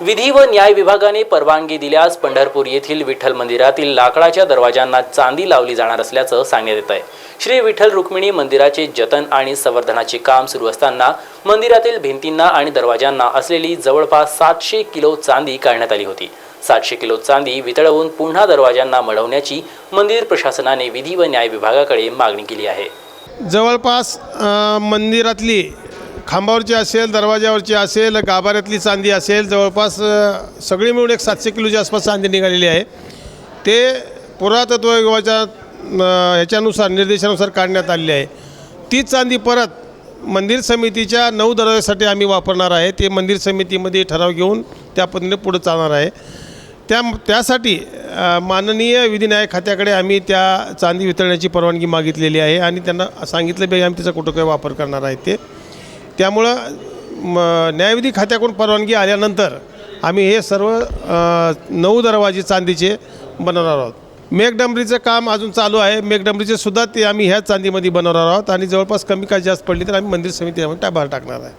विधी व न्याय विभागाने परवानगी दिल्यास पंढरपूर येथील विठ्ठल मंदिरातील लाकडाच्या दरवाजांना चांदी लावली जाणार असल्याचं सांगण्यात येत आहे श्री विठ्ठल रुक्मिणी मंदिराचे जतन आणि संवर्धनाचे काम सुरू असताना मंदिरातील भिंतींना आणि दरवाजांना असलेली जवळपास सातशे किलो चांदी काढण्यात आली होती. सातशे किलो चांदी वितळवून पुन्हा दरवाजांना मढवण्याची मंदिर प्रशासनाने विधी व न्याय विभागाकडे मागणी केली आहे. जवळपास मंदिरातली खांबावरची असेल दरवाजावरची असेल गाभाऱ्यातली चांदी असेल जवळपास सगळी मिळून एक सातशे किलोच्या आसपास चांदी निघालेली आहे. ते पुरातत्व विभागाच्या ह्याच्यानुसार निर्देशानुसार काढण्यात आलेली आहे. ती चांदी परत मंदिर समितीच्या नऊ दरवाजासाठी आम्ही वापरणार आहे. ते मंदिर समितीमध्ये ठराव घेऊन त्या पद्धतीने पुढे चालणार आहे. त्या त्यासाठी माननीय विधिन्याय खात्याकडे आम्ही त्या चांदी वितरण्याची परवानगी मागितलेली आहे आणि त्यांना सांगितलं बी आम्ही त्याचा कुठं काही वापर करणार आहे ते. त्यामुळं म न्यायविधी खात्याकडून परवानगी आल्यानंतर आम्ही हे सर्व नऊ दरवाजे चांदीचे बनवणार आहोत. मेघडंबरीचं काम अजून चालू आहे. मेघडंबरीचे सुद्धा ते आम्ही ह्या चांदीमध्ये बनवणार आहोत आणि जवळपास कमी काळ जास्त पडली तर आम्ही मंदिर समितीमध्ये बाहेर टाकणार आहे.